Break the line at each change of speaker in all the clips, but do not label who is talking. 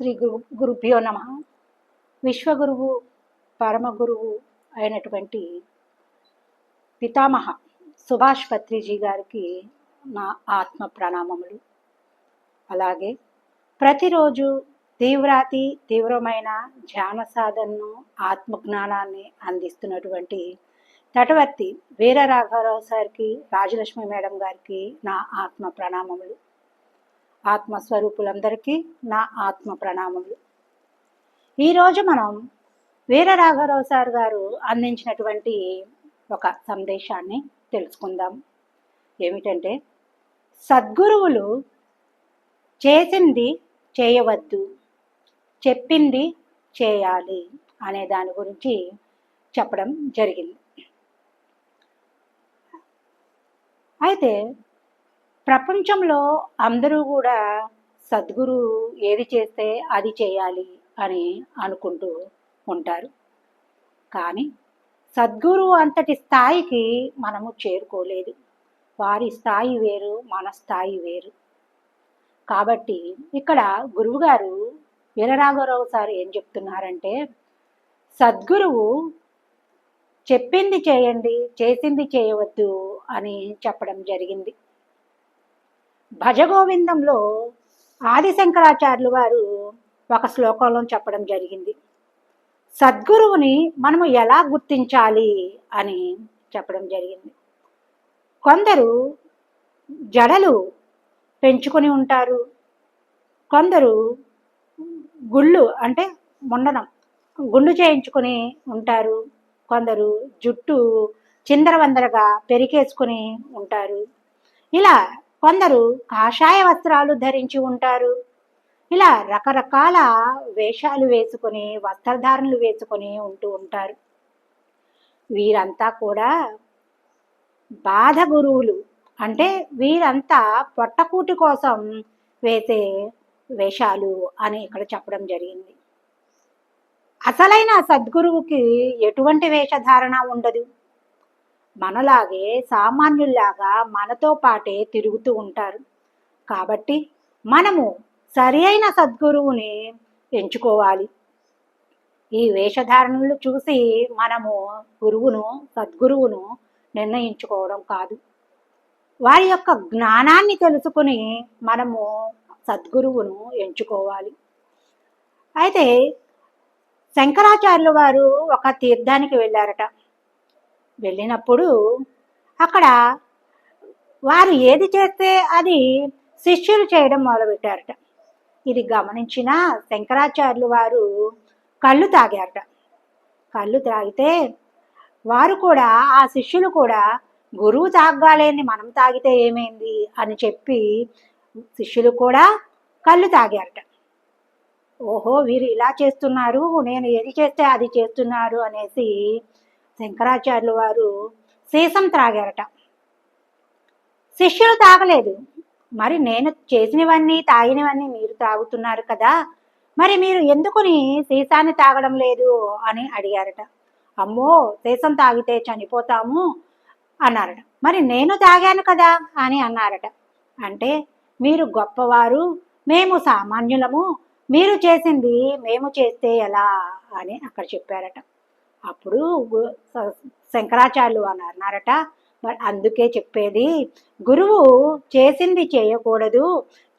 శ్రీ గురు గురుభ్యో నమ. విశ్వగురువు పరమగురువు అయినటువంటి పితామహ సుభాష్ పత్రిజీ గారికి నా ఆత్మ ప్రణామములు. అలాగే ప్రతిరోజు తీవ్రాతి తీవ్రమైన ధ్యాన సాధనను ఆత్మజ్ఞానాన్ని అందిస్తున్నటువంటి తటవర్తి వీర రాఘవరావు సార్కి రాజలక్ష్మి మేడం గారికి నా ఆత్మ ప్రణామములు. ఆత్మస్వరూపులందరికీ నా ఆత్మ ప్రణామములు. ఈరోజు మనం వీర రాఘవరావు సార్ గారు అందించినటువంటి ఒక సందేశాన్ని తెలుసుకుందాం. ఏమిటంటే సద్గురువులు చేసింది చేయవద్దు చెప్పింది చేయాలి అనే దాని గురించి చెప్పడం జరిగింది. అయితే ప్రపంచంలో అందరూ కూడా సద్గురు ఏది చేస్తే అది చేయాలి అని అనుకుంటూ ఉంటారు. కానీ సద్గురు అంతటి స్థాయికి మనము చేరుకోలేదు. వారి స్థాయి వేరు మన స్థాయి వేరు. కాబట్టి ఇక్కడ గురువుగారు వీరరాఘవరావు సార్ ఏం చెప్తున్నారంటే సద్గురువు చెప్పింది చేయండి చేసింది చేయవద్దు అని చెప్పడం జరిగింది. భజగోవిందంలో ఆదిశంకరాచార్యులు వారు ఒక శ్లోకంలో చెప్పడం జరిగింది. సద్గురువుని మనము ఎలా గుర్తించాలి అని చెప్పడం జరిగింది. కొందరు జడలు పెంచుకొని ఉంటారు. కొందరు గుళ్ళు అంటే ముండనం గుండు చేయించుకొని ఉంటారు. కొందరు జుట్టు చిందరవందరగా పెరికేసుకొని ఉంటారు. ఇలా కొందరు కాషాయ వస్త్రాలు ధరించి ఉంటారు. ఇలా రకరకాల వేషాలు వేసుకొని వస్త్రధారణలు వేసుకొని ఉంటూ ఉంటారు. వీరంతా కూడా బాధ గురువులు అంటే వీరంతా పొట్టకూటి కోసం వేసే వేషాలు అని ఇక్కడ చెప్పడం జరిగింది. అసలైన సద్గురువుకి ఎటువంటి వేషధారణ ఉండదు. మనలాగే సామాన్యుల్లాగా మనతో పాటే తిరుగుతూ ఉంటారు. కాబట్టి మనము సరి అయిన సద్గురువుని ఎంచుకోవాలి. ఈ వేషధారణలు చూసి మనము గురువును సద్గురువును నిర్ణయించుకోవడం కాదు. వారి యొక్క జ్ఞానాన్ని తెలుసుకుని మనము సద్గురువును ఎంచుకోవాలి. అయితే శంకరాచార్యుల వారు ఒక తీర్థానికి వెళ్ళారట. వెళ్ళినప్పుడు అక్కడ వారు ఏది చేస్తే అది శిష్యులు చేయడం మొదలుపెట్టారట. ఇది గమనించిన శంకరాచార్యులు వారు కళ్ళు తాగారట కళ్ళు తాగితే వారు కూడా ఆ శిష్యులు కూడా గురువు తాగాలేని మనం తాగితే ఏమైంది? అని చెప్పి శిష్యులు కూడా కళ్ళు తాగారట ఓహో వీరు ఇలా చేస్తున్నారు నేను ఏది చేస్తే అది చేస్తున్నారు అనేసి శంకరాచార్యులు వారు సీసం త్రాగారట. శిష్యులు తాగలేదు. మరి నేను చేసినవన్నీ తాగినవన్నీ మీరు తాగుతున్నారు కదా మరి మీరు ఎందుకుని సీసాన్ని తాగడం లేదు అని అడిగారట. అమ్మో సీసం తాగితే చనిపోతాము అన్నారట. మరి నేను తాగాను కదా అని అన్నారట. అంటే మీరు గొప్పవారు మేము సామాన్యులము మీరు చేసింది మేము చేస్తే ఎలా అని అక్కడ చెప్పారట. అప్పుడు శంకరాచార్యులు అని అన్నారట. మరి అందుకే చెప్పేది గురువు చేసింది చేయకూడదు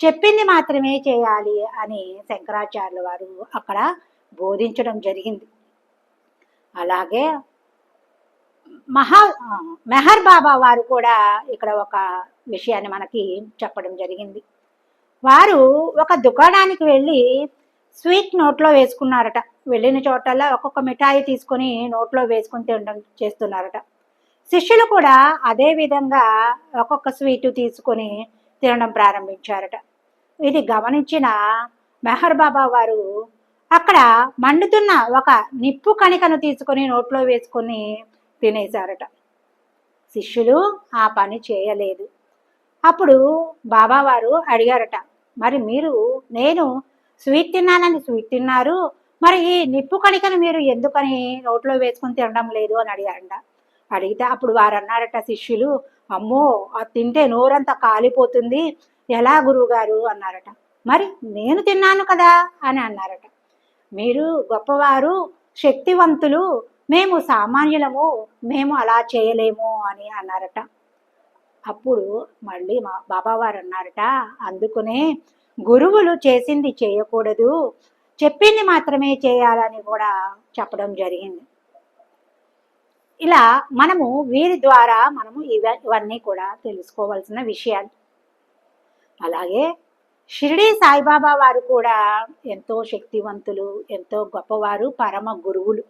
చెప్పింది మాత్రమే చేయాలి అని శంకరాచార్యుల వారు అక్కడ బోధించడం జరిగింది. అలాగే మహా మెహర్ బాబా వారు కూడా ఇక్కడ ఒక విషయాన్ని మనకి చెప్పడం జరిగింది. వారు ఒక దుకాణానికి వెళ్ళి స్వీట్ నోట్లో వేసుకున్నారట. వెళ్ళిన చోటల్లా ఒక్కొక్క మిఠాయి తీసుకొని నోట్లో వేసుకొని తినడం చేస్తున్నారట. శిష్యులు కూడా అదే విధంగా ఒక్కొక్క స్వీటు తీసుకొని తినడం ప్రారంభించారట. ఇది గమనించిన మెహర్ బాబా వారు అక్కడ మండుతున్న ఒక నిప్పు కణికను తీసుకొని నోట్లో వేసుకొని తినేశారట. శిష్యులు ఆ పని చేయలేదు. అప్పుడు బాబావారు అడిగారట మరి మీరు నేను స్వీట్ తిన్నానని స్వీట్ తిన్నారు. మరి ఈ నిప్పు కణికను మీరు ఎందుకని నోట్లో వేసుకొని తినడం లేదు అని అడిగారంట. అడిగితే అప్పుడు వారు అన్నారట శిష్యులు అమ్మో అది తింటే నోరంతా కాలిపోతుంది. ఎలా గురువుగారు? అన్నారట. మరి నేను తిన్నాను కదా? అని అన్నారట. మీరు గొప్పవారు శక్తివంతులు మేము సామాన్యులము మేము అలా చేయలేము అని అన్నారట. అప్పుడు మళ్ళీ మా బాబావారు అన్నారట అందుకునే గురువులు చేసింది చేయకూడదు. చెప్పింది మాత్రమే చేయాలని కూడా చెప్పడం జరిగింది. ఇలా మనము వీరి ద్వారా మనము ఇవ ఇవన్నీ కూడా తెలుసుకోవాల్సిన విషయాలు. అలాగే షిరిడి సాయిబాబా వారు కూడా ఎంతో శక్తివంతులు ఎంతో గొప్పవారు పరమ గురువులు.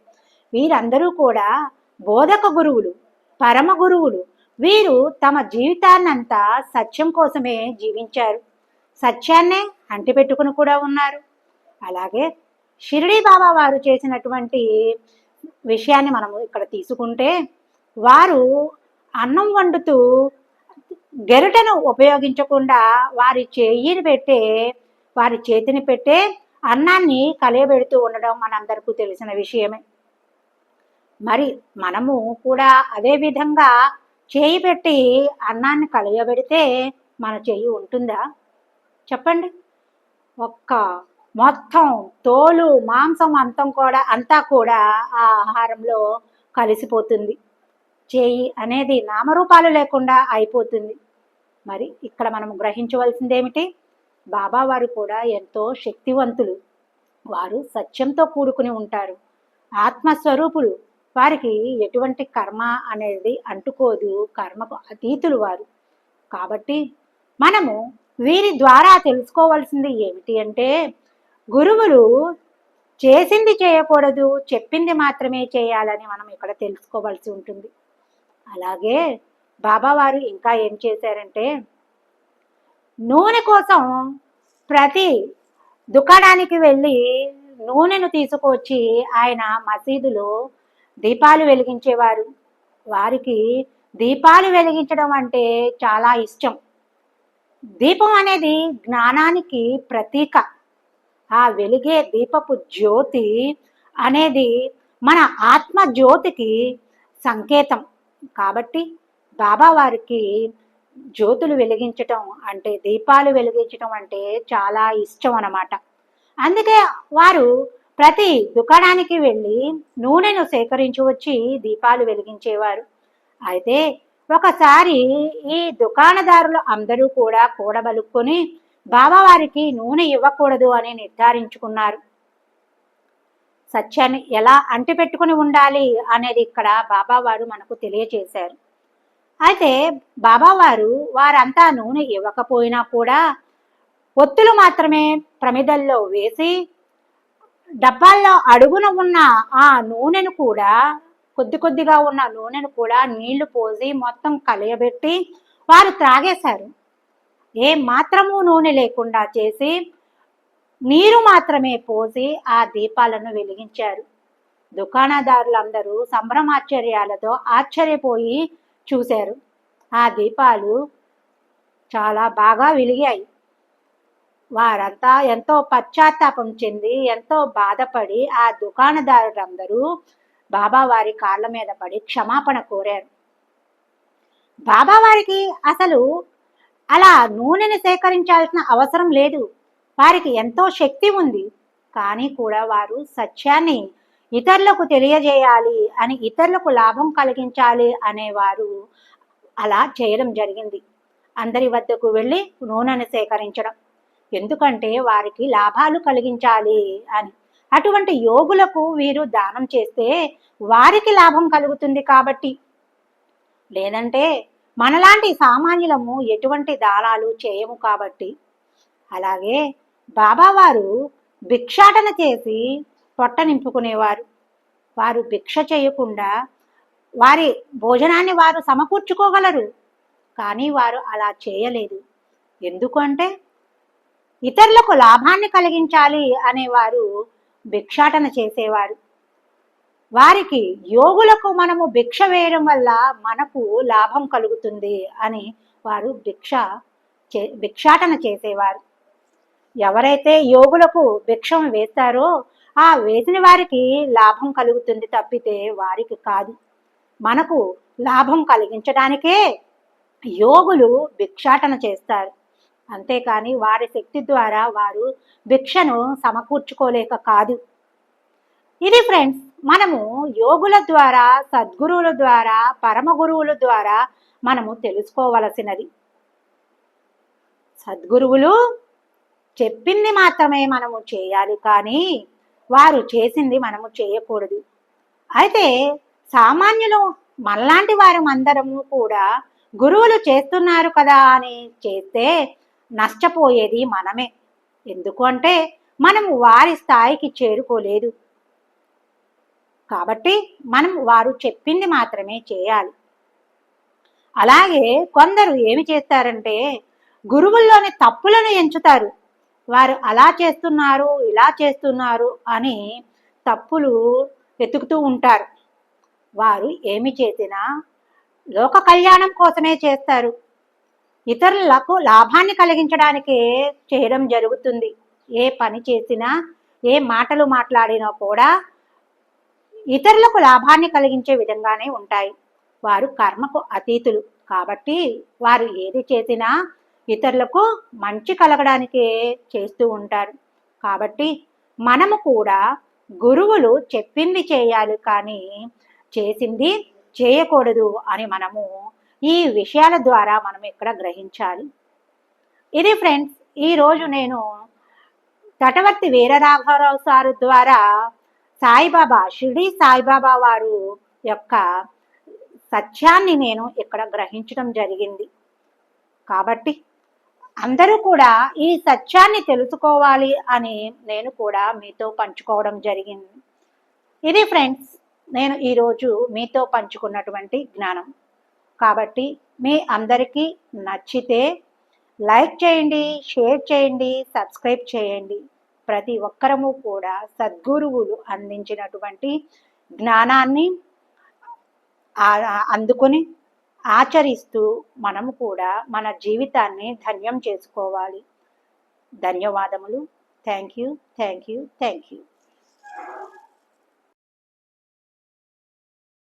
వీరందరూ కూడా బోధక గురువులు పరమ గురువులు. వీరు తమ జీవితాన్నంతా సత్యం కోసమే జీవించారు. సత్యాన్నే అంటిపెట్టుకుని కూడా ఉన్నారు. అలాగే షిరిడి బాబా వారు చేసినటువంటి విషయాన్ని మనము ఇక్కడ తీసుకుంటే వారు అన్నం వండుతూ గెరటను ఉపయోగించకుండా వారి చేయిని పెట్టే వారి చేతిని పెట్టే అన్నాన్ని కలియబెడుతూ ఉండడం మనందరికీ తెలిసిన విషయమే. మరి మనము కూడా అదే విధంగా చేయి పెట్టి అన్నాన్ని కలియబెడితే మన చెయ్యి ఉంటుందా? చెప్పండి. ఒక్క మొత్తం తోలు మాంసం అంతం కూడా అంతా కూడా ఆ ఆహారంలో కలిసిపోతుంది. చేయి అనేది నామరూపాలు లేకుండా అయిపోతుంది. మరి ఇక్కడ మనం గ్రహించవలసింది ఏమిటి బాబా వారు కూడా ఎంతో శక్తివంతులు. వారు సత్యంతో కూడుకుని ఉంటారు. ఆత్మస్వరూపులు. వారికి ఎటువంటి కర్మ అనేది అంటుకోదు. కర్మకు అతీతులు వారు. కాబట్టి మనము వీరి ద్వారా తెలుసుకోవాల్సింది ఏమిటి అంటే గురువులు చేసింది చేయకూడదు చెప్పింది మాత్రమే చేయాలని మనం ఇక్కడ తెలుసుకోవాల్సి ఉంటుంది. అలాగే బాబావారు ఇంకా ఏం చేశారంటే నూనె కోసం ప్రతి దుకాణానికి వెళ్ళి నూనెను తీసుకొచ్చి ఆయన మసీదులో దీపాలు వెలిగించేవారు. వారికి దీపాలు వెలిగించడం అంటే చాలా ఇష్టం. దీపం అనేది జ్ఞానానికి ప్రతీక. ఆ వెలిగే దీపపు జ్యోతి అనేది మన ఆత్మ జ్యోతికి సంకేతం. కాబట్టి బాబా వారికి జ్యోతులు వెలిగించటం అంటే దీపాలు వెలిగించటం అంటే చాలా ఇష్టం అన్నమాట. అందుకే వారు ప్రతి దుకాణానికి వెళ్ళి నూనెను సేకరించి వచ్చి దీపాలు వెలిగించేవారు. అయితే ఒకసారి ఈ దుకాణదారులు అందరూ కూడా కూడబలుక్కొని బాబావారికి నూనె ఇవ్వకూడదు అని నిర్ధారించుకున్నారు. సత్యాన్ని ఎలా అంటిపెట్టుకుని ఉండాలి అనేది ఇక్కడ బాబావారు మనకు తెలియచేశారు అయితే బాబావారు వారంతా నూనె ఇవ్వకపోయినా కూడా ఒత్తులు మాత్రమే ప్రమిదల్లో వేసి డబ్బాల్లో అడుగున ఉన్న ఆ నూనెను కూడా కొద్ది కొద్దిగా ఉన్న నూనెను కూడా నీళ్ళు పోసి మొత్తం కలియబెట్టి వారు త్రాగేశారు. ఏ మాత్రము నూనె లేకుండా చేసి నీరు మాత్రమే పోసి ఆ దీపాలను వెలిగించారు. దుకాణదారులందరూ సంభ్రమాశ్చర్యాలతో ఆశ్చర్యపోయి చూశారు. ఆ దీపాలు చాలా బాగా వెలిగాయి. వారంతా ఎంతో పశ్చాత్తాపం చెంది ఎంతో బాధపడి ఆ దుకాణదారులందరూ బాబావారి కాళ్ళ మీద పడి క్షమాపణ కోరారు. బాబావారికి అసలు అలా నూనెని సేకరించాల్సిన అవసరం లేదు. వారికి ఎంతో శక్తి ఉంది. కానీ కూడా వారు సత్యాన్ని ఇతరులకు తెలియజేయాలి అని ఇతరులకు లాభం కలిగించాలి అనేవారు అలా చేయడం జరిగింది. అందరి వద్దకు వెళ్ళి నూనెను సేకరించడం. ఎందుకంటే వారికి లాభాలు కలిగించాలి అని. అటువంటి యోగులకు వీరు దానం చేస్తే వారికి లాభం కలుగుతుంది కాబట్టి. లేదంటే మనలాంటి సామాన్యులము ఎటువంటి దానాలు చేయము కాబట్టి. అలాగే బాబావారు భిక్షాటన చేసి పొట్ట నింపుకునేవారు. వారు భిక్ష చేయకుండా వారి భోజనాన్ని వారు సమకూర్చుకోగలరు. కానీ వారు అలా చేయలేదు. ఎందుకంటే ఇతరులకు లాభాన్ని కలిగించాలి అనేవారు భిక్షాటన చేసేవారు. వారికి యోగులకు మనము భిక్ష వేయడం వల్ల మనకు లాభం కలుగుతుంది అని వారు భిక్ష చే భిక్షాటన చేసేవారు. ఎవరైతే యోగులకు భిక్షం వేస్తారో ఆ వేసిన వారికి లాభం కలుగుతుంది తప్పితే వారికి కాదు. మనకు లాభం కలిగించడానికే యోగులు భిక్షాటన చేస్తారు. అంతేకాని వారి శక్తి ద్వారా వారు భిక్షను సమకూర్చుకోలేక కాదు. ఇది ఫ్రెండ్స్ మనము యోగుల ద్వారా సద్గురువుల ద్వారా పరమ గురువుల ద్వారా మనము తెలుసుకోవలసినది. సద్గురువులు చెప్పింది మాత్రమే మనము చేయాలి కానీ వారు చేసింది మనము చేయకూడదు. అయితే సామాన్యులు మనలాంటి వారు అందరము కూడా గురువులు చేస్తున్నారు కదా అని చేస్తే నష్టపోయేది మనమే. ఎందుకు అంటే మనం వారి స్థాయికి చేరుకోలేదు. కాబట్టి మనం వారు చెప్పింది మాత్రమే చేయాలి. అలాగే కొందరు ఏమి చేస్తారంటే గురువుల్లోని తప్పులను ఎంచుతారు. వారు అలా చేస్తున్నారు ఇలా చేస్తున్నారు అని తప్పులు వెతుకుతూ ఉంటారు. వారు ఏమి చేసినా లోక కళ్యాణం కోసమే చేస్తారు. ఇతరులకు లాభాన్ని కలిగించడానికి చేయడం జరుగుతుంది. ఏ పని చేసినా ఏ మాటలు మాట్లాడినా కూడా ఇతరులకు లాభాన్ని కలిగించే విధంగానే ఉంటాయి. వారు కర్మకు అతీతులు. కాబట్టి వారు ఏది చేసినా ఇతరులకు మంచి కలగడానికే చేస్తూ ఉంటారు. కాబట్టి మనము కూడా గురువులు చెప్పింది చేయాలి కానీ చేసింది చేయకూడదు అని మనము ఈ విషయాల ద్వారా మనం ఇక్కడ గ్రహించాలి? ఇది ఫ్రెండ్స్ ఈరోజు నేను తటవర్తి వీరరాఘవరావు సారు ద్వారా సాయిబాబా షిరిడి సాయిబాబా వారు యొక్క సత్యాన్ని నేను ఇక్కడ గ్రహించడం జరిగింది. కాబట్టి అందరూ కూడా ఈ సత్యాన్ని తెలుసుకోవాలి అని నేను కూడా మీతో పంచుకోవడం జరిగింది. ఇది ఫ్రెండ్స్ నేను ఈరోజు మీతో పంచుకున్నటువంటి జ్ఞానం. కాబట్టి మీ అందరికీ నచ్చితే లైక్ చేయండి షేర్ చేయండి సబ్స్క్రైబ్ చేయండి. ప్రతి ఒక్కరము కూడా సద్గురువులు అందించినటువంటి జ్ఞానాన్ని అందుకొని ఆచరిస్తూ మనము కూడా మన జీవితాన్ని ధన్యం చేసుకోవాలి. ధన్యవాదములు. Thank you thank you thank you.